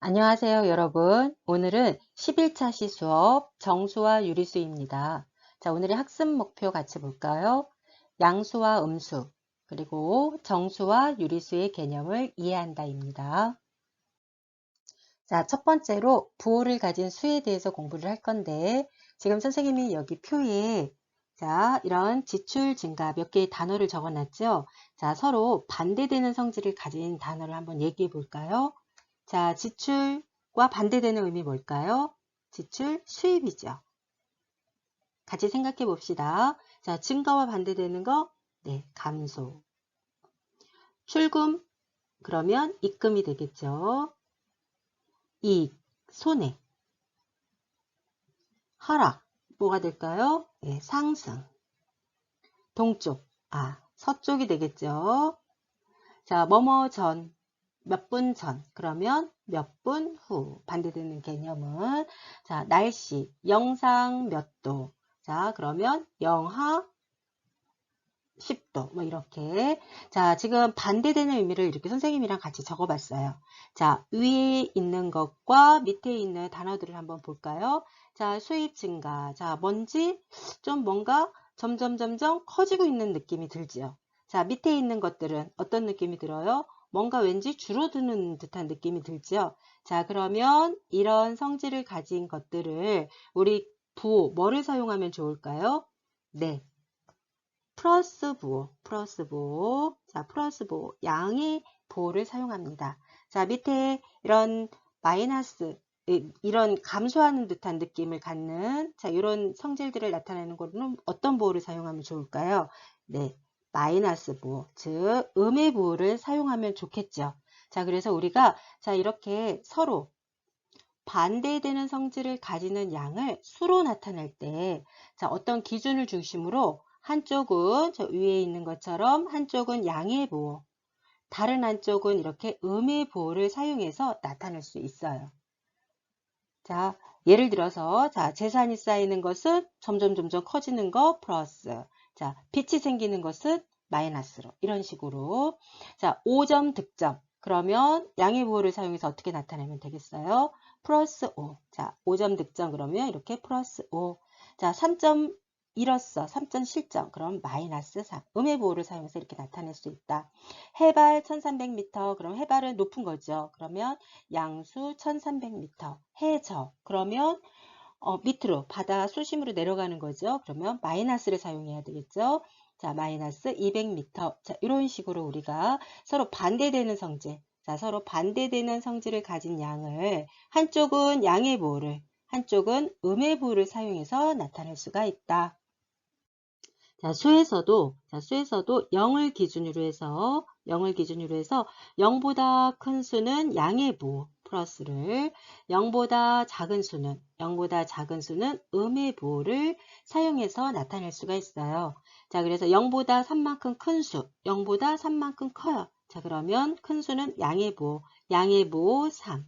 안녕하세요, 여러분. 오늘은 11차 시 수업 정수와 유리수입니다. 자, 오늘의 학습 목표 같이 볼까요? 양수와 음수, 그리고 정수와 유리수의 개념을 이해한다 입니다. 자, 첫 번째로 부호를 가진 수에 대해서 공부를 할 건데, 지금 선생님이 여기 표에 자, 이런 지출 증가 몇 개의 단어를 적어 놨죠? 자, 서로 반대되는 성질을 가진 단어를 한번 얘기해 볼까요? 자, 지출과 반대되는 의미 뭘까요? 지출 수입이죠. 같이 생각해 봅시다. 자, 증가와 반대되는 거, 네, 감소. 출금, 그러면 입금이 되겠죠. 이익, 손해. 하락, 뭐가 될까요? 네, 상승. 동쪽, 아, 서쪽이 되겠죠. 자, 뭐뭐 전, 몇 분 전, 그러면 몇 분 후. 반대되는 개념은, 자, 날씨, 영상 몇 도. 자, 그러면 영하 10도, 뭐 이렇게. 자, 지금 반대되는 의미를 이렇게 선생님이랑 같이 적어봤어요. 자, 위에 있는 것과 밑에 있는 단어들을 한번 볼까요? 자, 수입 증가. 자, 뭔지 좀 뭔가 점점 점점 커지고 있는 느낌이 들지요. 자, 밑에 있는 것들은 어떤 느낌이 들어요? 뭔가 왠지 줄어드는 듯한 느낌이 들죠. 자, 그러면 이런 성질을 가진 것들을 우리 부호 뭐를 사용하면 좋을까요? 네. 플러스 부호, 플러스 부호. 자, 플러스 부호. 양의 부호를 사용합니다. 자, 밑에 이런 마이너스 이런 감소하는 듯한 느낌을 갖는 자 이런 성질들을 나타내는 거는 어떤 보호를 사용하면 좋을까요? 네, 마이너스 보호, 즉 음의 보호를 사용하면 좋겠죠. 자 그래서 우리가 자 이렇게 서로 반대되는 성질을 가지는 양을 수로 나타낼 때 자 어떤 기준을 중심으로 한쪽은 저 위에 있는 것처럼 한쪽은 양의 보호, 다른 한쪽은 이렇게 음의 보호를 사용해서 나타낼 수 있어요. 자, 예를 들어서 자, 재산이 쌓이는 것은 점점 점점 커지는 거 플러스. 자, 빛이 생기는 것은 마이너스로. 이런 식으로. 자, 5점 득점. 그러면 양의 부호를 사용해서 어떻게 나타내면 되겠어요? 플러스 5. 자, 5점 득점 그러면 이렇게 플러스 5. 자, 3점 잃었어. 3점 실점. 그럼 마이너스 3. 음의 보호를 사용해서 이렇게 나타낼 수 있다. 해발 1300m. 그럼 해발은 높은 거죠. 그러면 양수 1300m. 해저. 그러면 어, 밑으로 바다 수심으로 내려가는 거죠. 그러면 마이너스를 사용해야 되겠죠. 자, 마이너스 200m. 자, 이런 식으로 우리가 서로 반대되는 성질. 자, 서로 반대되는 성질을 가진 양을 한쪽은 양의 보호를 한쪽은 음의 보호를 사용해서 나타낼 수가 있다. 자, 수에서도, 자, 수에서도 0을 기준으로 해서, 0을 기준으로 해서 0보다 큰 수는 양의 부 플러스를, 0보다 작은 수는, 0보다 작은 수는 음의 부를 사용해서 나타낼 수가 있어요. 자, 그래서 0보다 3만큼 큰 수, 0보다 3만큼 커요. 자, 그러면 큰 수는 양의 부 양의 부 3.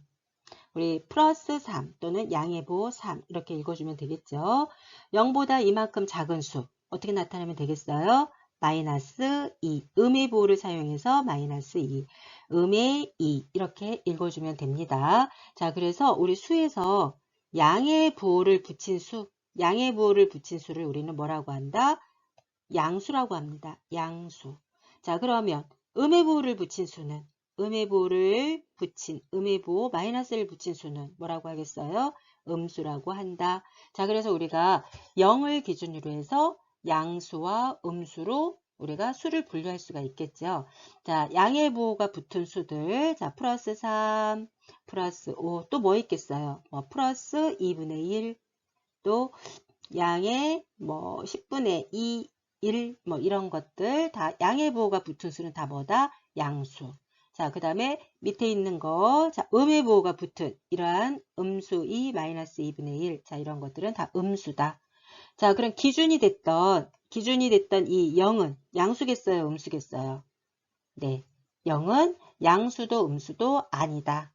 우리 플러스 3 또는 양의 부3 이렇게 읽어주면 되겠죠. 0보다 이만큼 작은 수, 어떻게 나타내면 되겠어요? 마이너스 2. 음의 보호를 사용해서 마이너스 2. 음의 2. 이렇게 읽어주면 됩니다. 자, 그래서 우리 수에서 양의 부호를 붙인 수, 양의 부호를 붙인 수를 우리는 뭐라고 한다? 양수라고 합니다. 양수. 자, 그러면 음의 부호를 붙인 수는 음의 부호를 붙인 음의 부호 마이너스를 붙인 수는 뭐라고 하겠어요? 음수라고 한다. 자, 그래서 우리가 0을 기준으로 해서 양수와 음수로 우리가 수를 분류할 수가 있겠죠. 자, 양의 부호가 붙은 수들. 자, 플러스 3, 플러스 5. 또 뭐 있겠어요? 뭐, 플러스 2분의 1. 또, 양의 뭐, 10분의 2, 1. 뭐, 이런 것들. 다, 양의 부호가 붙은 수는 다 뭐다? 양수. 자, 그 다음에 밑에 있는 거. 자, 음의 부호가 붙은 이러한 음수 2, 마이너스 2분의 1. 자, 이런 것들은 다 음수다. 자, 그럼 기준이 됐던, 기준이 됐던 이 0은 양수겠어요? 음수겠어요? 네. 0은 양수도 음수도 아니다.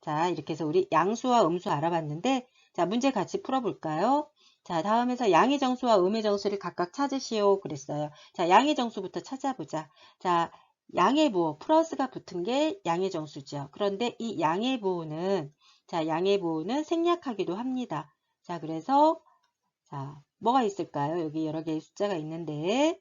자, 이렇게 해서 우리 양수와 음수 알아봤는데, 자, 문제 같이 풀어볼까요? 자, 다음에서 양의 정수와 음의 정수를 각각 찾으시오. 그랬어요. 자, 양의 정수부터 찾아보자. 자, 양의 부호 플러스가 붙은 게 양의 정수죠. 그런데 이 양의 부호는 자 양의 부호는 생략하기도 합니다. 자 그래서 자 뭐가 있을까요? 여기 여러 개의 숫자가 있는데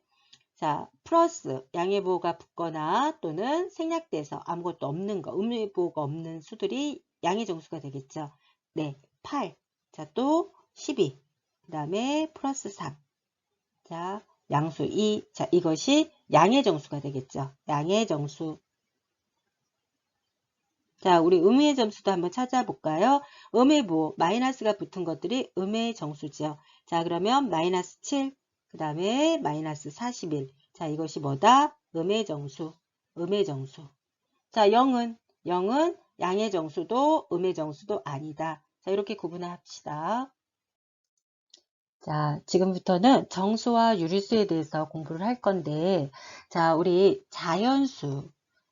자 플러스 양의 부호가 붙거나 또는 생략돼서 아무것도 없는 거 음의 부호가 없는 수들이 양의 정수가 되겠죠. 네 8. 자 또 12. 그 다음에 플러스 3. 자 양수 2. 자 이것이 양의 정수가 되겠죠. 양의 정수. 자, 우리 음의 점수도 한번 찾아볼까요? 음의 부호, 마이너스가 붙은 것들이 음의 정수죠. 자, 그러면 마이너스 7, 그 다음에 마이너스 41. 자, 이것이 뭐다? 음의 정수, 음의 정수. 자, 0은, 0은 양의 정수도 음의 정수도 아니다. 자, 이렇게 구분을 합시다. 자, 지금부터는 정수와 유리수에 대해서 공부를 할 건데, 자, 우리 자연수.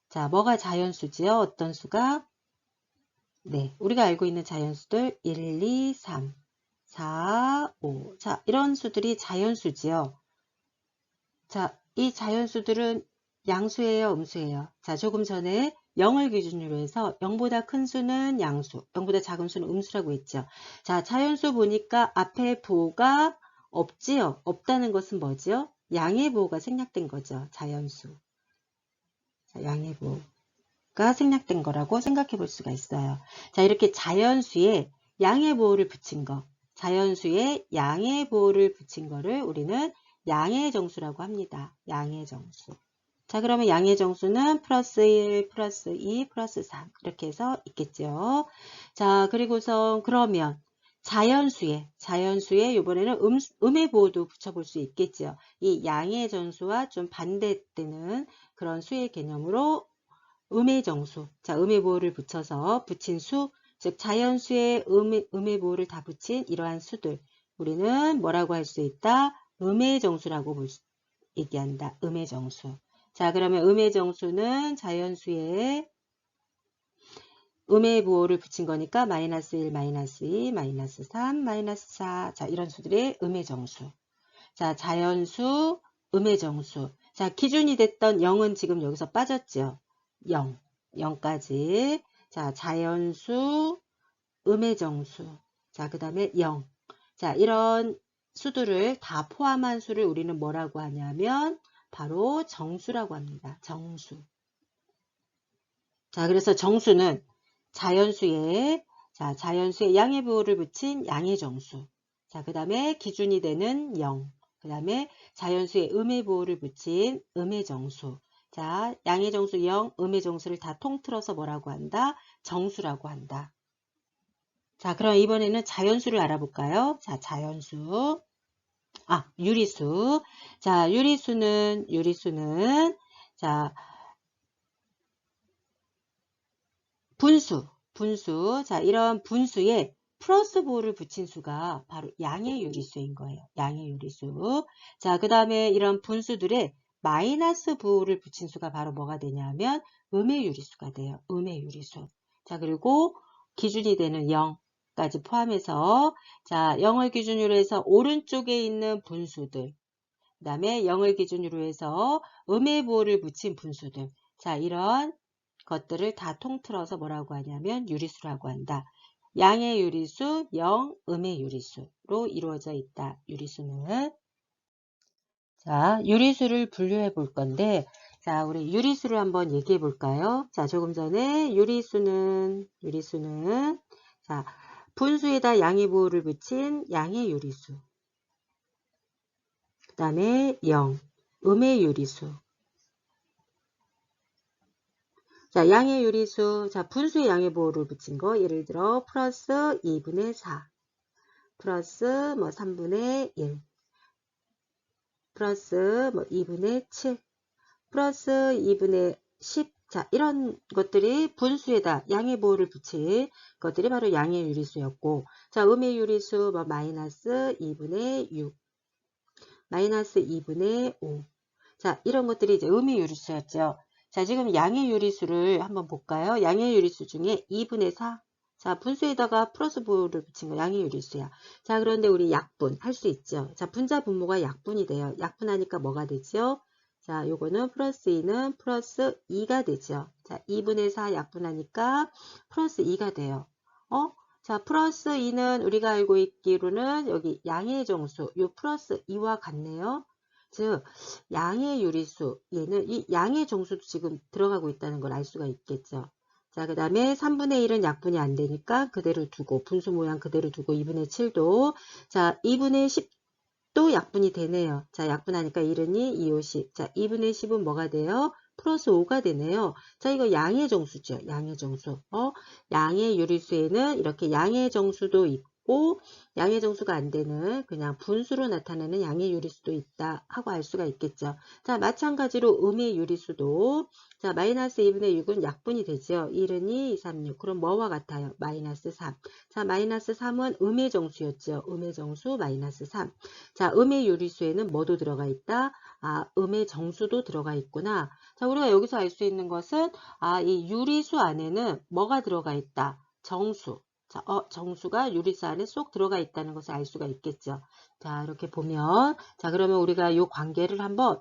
자, 뭐가 자연수지요? 어떤 수가? 네, 우리가 알고 있는 자연수들 1, 2, 3, 4, 5. 자, 이런 수들이 자연수지요. 자, 이 자연수들은 양수예요, 음수예요? 자, 조금 전에 0을 기준으로 해서 0보다 큰 수는 양수, 0보다 작은 수는 음수라고 했죠. 자, 자연수 보니까 앞에 부호가 없지요. 없다는 것은 뭐지요? 양의 부호가 생략된 거죠. 자연수. 자, 양의 부호가 생략된 거라고 생각해 볼 수가 있어요. 자, 이렇게 자연수에 양의 부호를 붙인 거, 자연수에 양의 부호를 붙인 거를 우리는 양의 정수라고 합니다. 양의 정수. 자, 그러면 양의 정수는 플러스 1, 플러스 2, 플러스 3 이렇게 해서 있겠죠. 자, 그리고서 그러면 자연수에, 자연수에 이번에는 음, 음의 보호도 붙여볼 수 있겠죠. 이 양의 정수와 좀 반대되는 그런 수의 개념으로 음의 정수, 자, 음의 보호를 붙여서 붙인 수, 즉 자연수에 음의, 음의 보호를 다 붙인 이러한 수들, 우리는 뭐라고 할 수 있다? 음의 정수라고 볼 수, 얘기한다. 음의 정수. 자, 그러면 음의 정수는 자연수에 음의 부호를 붙인 거니까 마이너스 1, 마이너스 2, 마이너스 3, 마이너스 4. 자, 이런 수들의 음의 정수. 자, 자연수, 음의 정수. 자, 기준이 됐던 0은 지금 여기서 빠졌죠. 0, 0까지. 자, 자연수, 음의 정수. 자, 그 다음에 0. 자, 이런 수들을 다 포함한 수를 우리는 뭐라고 하냐면 바로 정수라고 합니다. 정수. 자, 그래서 정수는 자연수에 자, 자연수에 양의 부호를 붙인 양의 정수. 자, 그 다음에 기준이 되는 0. 그 다음에 자연수에 음의 부호를 붙인 음의 정수. 자, 양의 정수 0, 음의 정수를 다 통틀어서 뭐라고 한다? 정수라고 한다. 자, 그럼 이번에는 자연수를 알아볼까요? 자, 자연수. 아, 유리수. 자, 유리수는, 유리수는, 자, 분수, 분수. 자, 이런 분수에 플러스 부호를 붙인 수가 바로 양의 유리수인 거예요. 양의 유리수. 자, 그 다음에 이런 분수들의 마이너스 부호를 붙인 수가 바로 뭐가 되냐면 음의 유리수가 돼요. 음의 유리수. 자, 그리고 기준이 되는 0. 까지 포함해서 자 0을 기준으로 해서 오른쪽에 있는 분수들 그 다음에 0을 기준으로 해서 음의 부호를 붙인 분수들 자 이런 것들을 다 통틀어서 뭐라고 하냐면 유리수라고 한다. 양의 유리수, 0, 음의 유리수로 이루어져 있다. 유리수는 자 유리수를 분류해 볼 건데 자 우리 유리수를 한번 얘기해 볼까요? 자 조금 전에 유리수는 유리수는 자 분수에다 양의 부호를 붙인 양의 유리수. 그 다음에 0, 음의 유리수. 자, 양의 유리수. 자, 분수에 양의 부호를 붙인 거. 예를 들어, 플러스 2분의 4. 플러스 뭐 3분의 1. 플러스 뭐 2분의 7. 플러스 2분의 10. 자, 이런 것들이 분수에다 양의 보호를 붙인 것들이 바로 양의 유리수였고, 자, 음의 유리수 뭐 마이너스 2분의 6, 마이너스 2분의 5. 자, 이런 것들이 이제 음의 유리수였죠. 자, 지금 양의 유리수를 한번 볼까요? 양의 유리수 중에 2분의 4. 자, 분수에다가 플러스 부호를 붙인 거 양의 유리수야. 자, 그런데 우리 약분 할 수 있죠. 자, 분자 분모가 약분이 돼요. 약분하니까 뭐가 되죠? 자, 요거는 플러스 2는 플러스 2가 되죠. 자, 2분의 4 약분하니까 플러스 2가 돼요. 어? 자, 플러스 2는 우리가 알고 있기로는 여기 양의 정수, 요 플러스 2와 같네요. 즉, 양의 유리수, 얘는 이 양의 정수도 지금 들어가고 있다는 걸 알 수가 있겠죠. 자, 그 다음에 3분의 1은 약분이 안 되니까 그대로 두고, 분수 모양 그대로 두고 2분의 7도. 자, 2분의 10도 약분이 되네요. 자, 약분하니까 1은 2, 2, 5, 10. 자, 2분의 10은 뭐가 돼요? 플러스 5가 되네요. 자, 이거 양의 정수죠. 양의 정수. 어? 양의 유리수에는 이렇게 양의 정수도 있고, 양의 정수가 안 되는 그냥 분수로 나타내는 양의 유리수도 있다 하고 알 수가 있겠죠. 자, 마찬가지로 음의 유리수도 자, 마이너스 2분의 6은 약분이 되죠. 1은 2, 2, 3, 6. 그럼 뭐와 같아요? 마이너스 3. 자, 마이너스 3은 음의 정수였죠. 음의 정수 마이너스 3. 자, 음의 유리수에는 뭐도 들어가 있다? 아, 음의 정수도 들어가 있구나. 자, 우리가 여기서 알 수 있는 것은 아, 이 유리수 안에는 뭐가 들어가 있다? 정수. 자, 어, 정수가 유리수 안에 쏙 들어가 있다는 것을 알 수가 있겠죠. 자, 이렇게 보면 자, 그러면 우리가 이 관계를 한번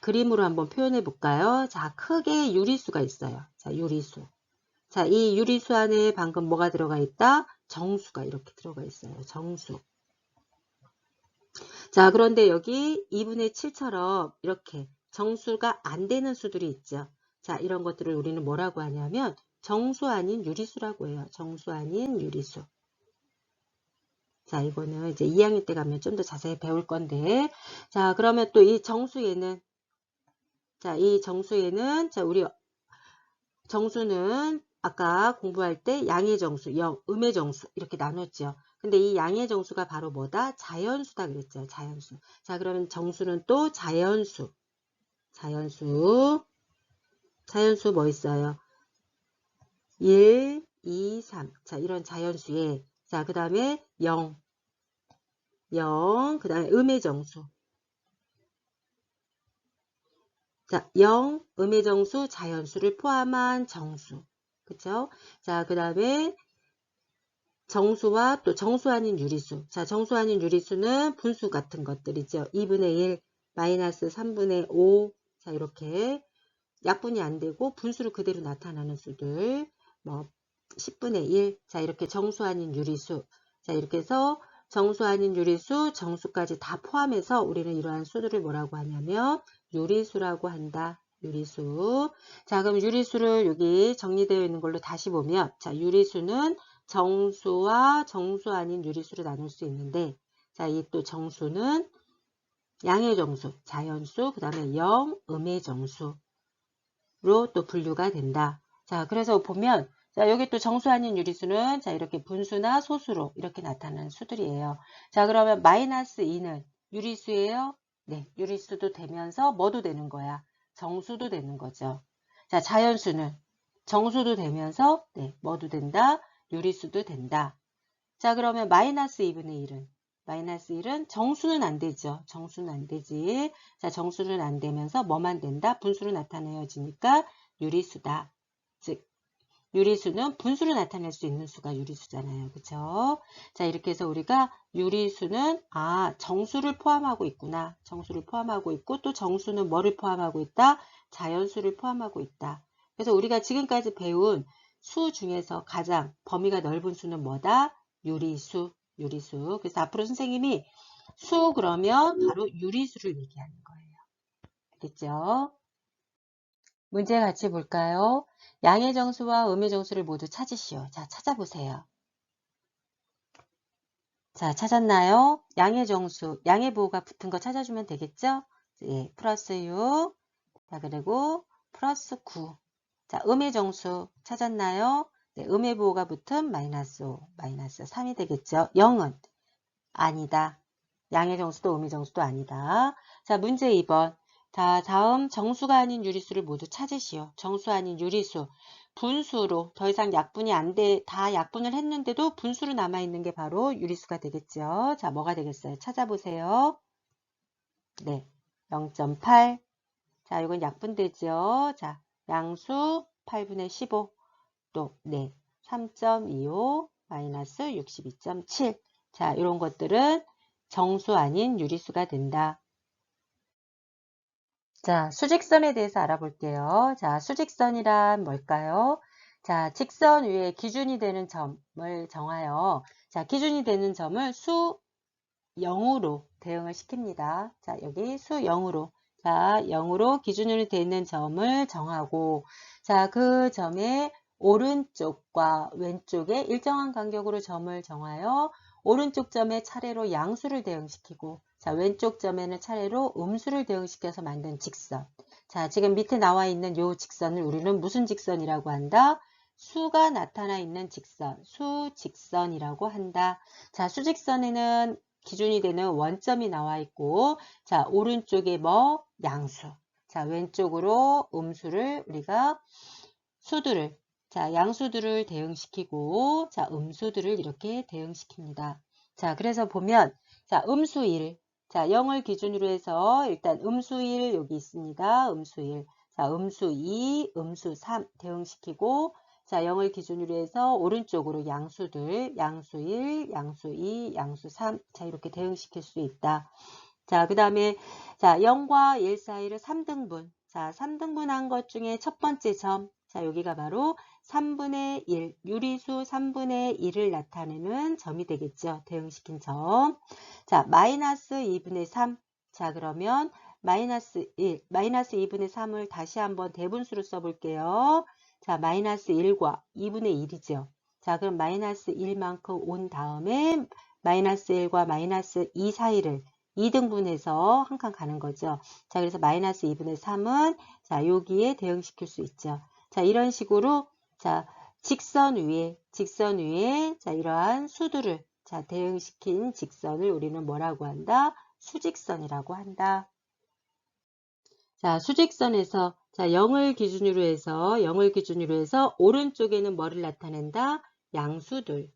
그림으로 한번 표현해 볼까요? 자, 크게 유리수가 있어요. 자, 유리수. 자, 이 유리수 안에 방금 뭐가 들어가 있다? 정수가 이렇게 들어가 있어요. 정수. 자, 그런데 여기 2분의 7처럼 이렇게 정수가 안 되는 수들이 있죠. 자, 이런 것들을 우리는 뭐라고 하냐면 정수 아닌 유리수라고 해요. 정수 아닌 유리수. 자, 이거는 이제 2학년 때 가면 좀 더 자세히 배울 건데. 자, 그러면 또 이 정수에는 자, 이 정수에는 자, 우리 정수는 아까 공부할 때 양의 정수, 영, 음의 정수 이렇게 나눴죠. 근데 이 양의 정수가 바로 뭐다? 자연수다 그랬죠. 자연수. 자, 그러면 정수는 또 자연수. 자연수. 자연수 뭐 있어요? 1, 2, 3. 자, 이런 자연수에 자, 그 다음에 0. 0. 그 다음에 음의 정수. 자, 0, 음의 정수, 자연수를 포함한 정수. 그쵸? 자, 그 다음에 정수와 또 정수 아닌 유리수. 자, 정수 아닌 유리수는 분수 같은 것들이죠. 2분의 1, 마이너스 3분의 5. 자, 이렇게 약분이 안 되고 분수로 그대로 나타나는 수들. 뭐 10분의 1. 자, 이렇게 정수 아닌 유리수. 자, 이렇게 해서 정수 아닌 유리수, 정수까지 다 포함해서 우리는 이러한 수들을 뭐라고 하냐면 유리수라고 한다. 유리수. 자, 그럼 유리수를 여기 정리되어 있는 걸로 다시 보면 자, 유리수는 정수와 정수 아닌 유리수를 나눌 수 있는데 자, 이 또 정수는 양의 정수, 자연수, 그 다음에 영, 음의 정수로 또 분류가 된다. 자, 그래서 보면 자, 여기 또 정수 아닌 유리수는 자, 이렇게 분수나 소수로 이렇게 나타나는 수들이에요. 자, 그러면 마이너스 2는 유리수예요? 네, 유리수도 되면서 뭐도 되는 거야? 정수도 되는 거죠. 자, 자연수는 정수도 되면서 네, 뭐도 된다? 유리수도 된다. 자, 그러면 마이너스 2분의 1은 마이너스 1은 정수는 안 되죠. 정수는 안 되지. 자, 정수는 안 되면서 뭐만 된다? 분수로 나타내어지니까 유리수다. 즉, 유리수는 분수로 나타낼 수 있는 수가 유리수잖아요. 그쵸? 자, 이렇게 해서 우리가 유리수는, 아, 정수를 포함하고 있구나. 정수를 포함하고 있고, 또 정수는 뭐를 포함하고 있다? 자연수를 포함하고 있다. 그래서 우리가 지금까지 배운 수 중에서 가장 범위가 넓은 수는 뭐다? 유리수, 유리수. 그래서 앞으로 선생님이 수 그러면 바로 유리수를 얘기하는 거예요. 알겠죠? 문제 같이 볼까요? 양의 정수와 음의 정수를 모두 찾으시오. 자, 찾아보세요. 자, 찾았나요? 양의 정수, 양의 부호가 붙은 거 찾아주면 되겠죠? 예, 플러스 6. 자, 그리고 플러스 9. 자, 음의 정수 찾았나요? 네, 음의 부호가 붙은 마이너스 5, 마이너스 3이 되겠죠? 0은 아니다. 양의 정수도 음의 정수도 아니다. 자, 문제 2번. 자, 다음 정수가 아닌 유리수를 모두 찾으시오. 정수 아닌 유리수. 분수로 더 이상 약분이 안 돼, 다 약분을 했는데도 분수로 남아있는 게 바로 유리수가 되겠죠. 자, 뭐가 되겠어요? 찾아보세요. 네, 0.8. 자, 이건 약분되죠. 자, 양수 8분의 15. 또, 네, 3.25 마이너스 62.7. 자, 이런 것들은 정수 아닌 유리수가 된다. 자, 수직선에 대해서 알아볼게요. 자, 수직선이란 뭘까요? 자, 직선 위에 기준이 되는 점을 정하여 자, 기준이 되는 점을 수 0으로 대응을 시킵니다. 자, 여기 수 0으로 자, 0으로 기준으로 되어 있는 점을 정하고 자, 그 점의 오른쪽과 왼쪽에 일정한 간격으로 점을 정하여 오른쪽 점에 차례로 양수를 대응시키고 자, 왼쪽 점에는 차례로 음수를 대응시켜서 만든 직선. 자, 지금 밑에 나와 있는 요 직선을 우리는 무슨 직선이라고 한다? 수가 나타나 있는 직선, 수직선이라고 한다. 자, 수직선에는 기준이 되는 원점이 나와 있고, 자, 오른쪽에 뭐? 양수. 자, 왼쪽으로 음수를 우리가 수들을, 자, 양수들을 대응시키고, 자, 음수들을 이렇게 대응시킵니다. 자, 그래서 보면, 자, 음수 1. 자, 0을 기준으로 해서 일단 음수 1 여기 있습니다. 음수 1. 자, 음수 2, 음수 3 대응시키고, 자, 0을 기준으로 해서 오른쪽으로 양수들, 양수 1, 양수 2, 양수 3. 자, 이렇게 대응시킬 수 있다. 자, 그 다음에, 자, 0과 1 사이를 3등분. 자, 3등분한 것 중에 첫 번째 점. 자, 여기가 바로 3분의 1, 유리수 3분의 1을 나타내는 점이 되겠죠. 대응시킨 점. 자, 마이너스 2분의 3. 자, 그러면 마이너스 1, 마이너스 2분의 3을 다시 한번 대분수로 써볼게요. 자, 마이너스 1과 2분의 1이죠. 자, 그럼 마이너스 1만큼 온 다음에 마이너스 1과 마이너스 2 사이를 2등분해서 한 칸 가는 거죠. 자, 그래서 마이너스 2분의 3은 자, 여기에 대응시킬 수 있죠. 자, 이런 식으로 자, 직선 위에 직선 위에 자, 이러한 수두를 자, 대응시킨 직선을 우리는 뭐라고 한다? 수직선이라고 한다. 자, 수직선에서 자, 0을 기준으로 해서 0을 기준으로 해서 오른쪽에는 뭐를 나타낸다? 양수들.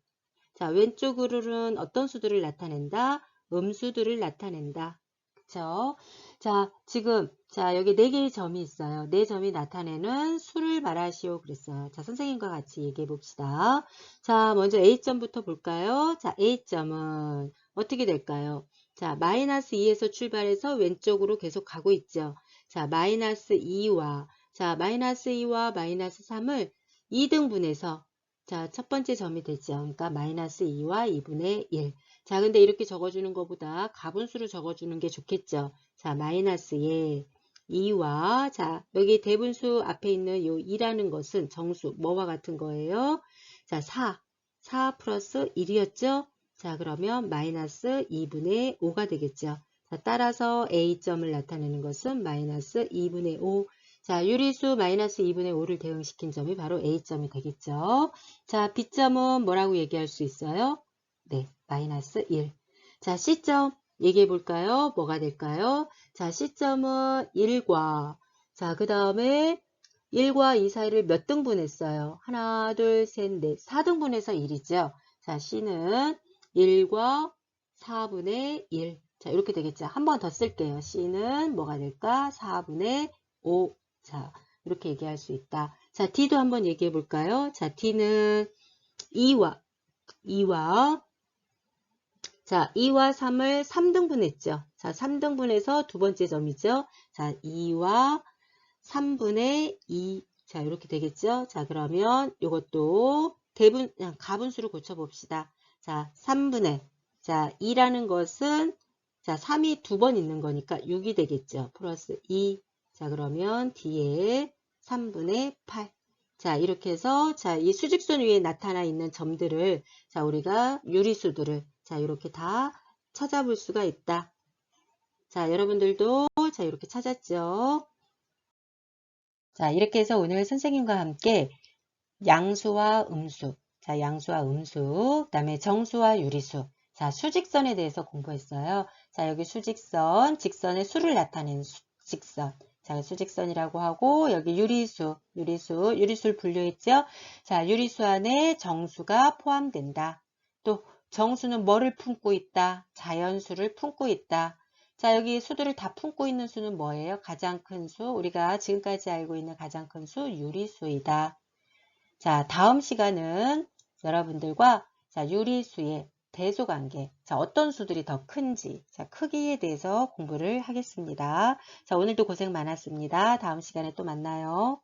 자, 왼쪽으로는 어떤 수들을 나타낸다? 음수들을 나타낸다. 그쵸? 자, 지금 자, 여기 네 개의 점이 있어요. 네 점이 나타내는 수를 말하시오 그랬어요. 자, 선생님과 같이 얘기해 봅시다. 자, 먼저 A점부터 볼까요? 자, A점은 어떻게 될까요? 자, 마이너스 2에서 출발해서 왼쪽으로 계속 가고 있죠. 자, 마이너스 2와 자, 마이너스 2와 마이너스 3을 2등분해서 자, 첫 번째 점이 되죠. 그러니까 마이너스 2와 2분의 1. 자, 근데 이렇게 적어주는 것보다 가분수로 적어주는 게 좋겠죠. 자, 마이너스에 2와 자, 여기 대분수 앞에 있는 요 2라는 것은 정수, 뭐와 같은 거예요? 자, 4. 4 플러스 1이었죠? 자, 그러면 마이너스 2분의 5가 되겠죠. 자, 따라서 A점을 나타내는 것은 마이너스 2분의 5. 자, 유리수 마이너스 2분의 5를 대응시킨 점이 바로 A점이 되겠죠. 자, B점은 뭐라고 얘기할 수 있어요? 네, 마이너스 1. 자, C점 얘기해 볼까요? 뭐가 될까요? 자, C점은 1과 자, 그 다음에 1과 2 사이를 몇 등분했어요? 하나, 둘, 셋, 넷. 4등분해서 1이죠. 자, C는 1과 4분의 1. 자, 이렇게 되겠죠. 한 번 더 쓸게요. C는 뭐가 될까? 4분의 5. 자, 이렇게 얘기할 수 있다. 자, D도 한번 얘기해 볼까요? 자, D는 2와 2와 자, 2와 3을 3등분했죠. 자, 3등분해서 두 번째 점이죠. 자, 2와 3분의 2. 자, 이렇게 되겠죠. 자, 그러면 이것도 대분, 가분수를 고쳐봅시다. 자, 3분의, 자, 2라는 것은, 자, 3이 두 번 있는 거니까 6이 되겠죠. 플러스 2. 자, 그러면 뒤에 3분의 8. 자, 이렇게 해서, 자, 이 수직선 위에 나타나 있는 점들을, 자, 우리가 유리수들을, 자, 이렇게 다 찾아볼 수가 있다. 자, 여러분들도, 자, 이렇게 찾았죠. 자, 이렇게 해서 오늘 선생님과 함께 양수와 음수, 자, 양수와 음수, 그 다음에 정수와 유리수, 자, 수직선에 대해서 공부했어요. 자, 여기 수직선, 직선의 수를 나타내는 수, 직선. 자, 수직선이라고 하고 여기 유리수, 유리수, 유리수를 분류했죠. 자, 유리수 안에 정수가 포함된다. 또 정수는 뭐를 품고 있다? 자연수를 품고 있다. 자, 여기 수들을 다 품고 있는 수는 뭐예요? 가장 큰 수, 우리가 지금까지 알고 있는 가장 큰 수, 유리수이다. 자, 다음 시간은 여러분들과 자, 유리수의 대소관계. 자, 어떤 수들이 더 큰지. 자, 크기에 대해서 공부를 하겠습니다. 자, 오늘도 고생 많았습니다. 다음 시간에 또 만나요.